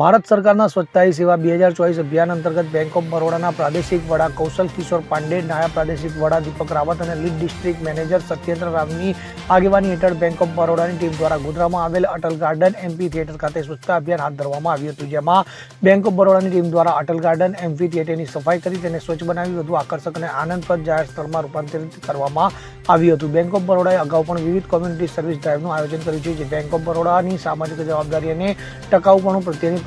ભારત સરકારના સ્વચ્છતા સેવા બે હજાર ચોવીસ અભિયાન અંતર્ગત બેંક ઓફ બરોડાના પ્રાદેશિક વડા કૌશલ કિશોર પાંડે, નાયબ પ્રાદેશિક વડા દીપક રાવત અને લીડ ડિસ્ટ્રિક્ટ મેનેજર સત્યેન્દ્ર રાવની આગેવાની હેઠળ બેંક ઓફ બરોડાની ટીમ દ્વારા ગોધરામાં આવેલ અટલ ગાર્ડન એમપી થિયેટર ખાતે સ્વચ્છતા અભિયાન હાથ ધરવામાં આવ્યું હતું, જેમાં બેંક ઓફ બરોડાની ટીમ દ્વારા અટલ ગાર્ડન એમપી થિયેટરની સફાઈ કરી તેને સ્વચ્છ બનાવી વધુ આકર્ષક અને આનંદપ્રદ જાહેર સ્થળમાં રૂપાંતરિત કરવામાં આવ્યું હતું. બેંક ઓફ બરોડાએ અગાઉ પણ વિવિધ કોમ્યુનિટી સર્વિસ ડ્રાઈવનું આયોજન કર્યું છે, જે બેંક ઓફ બરોડાની સામાજિક જવાબદારી અને ટકાઉપણું પ્રત્યેની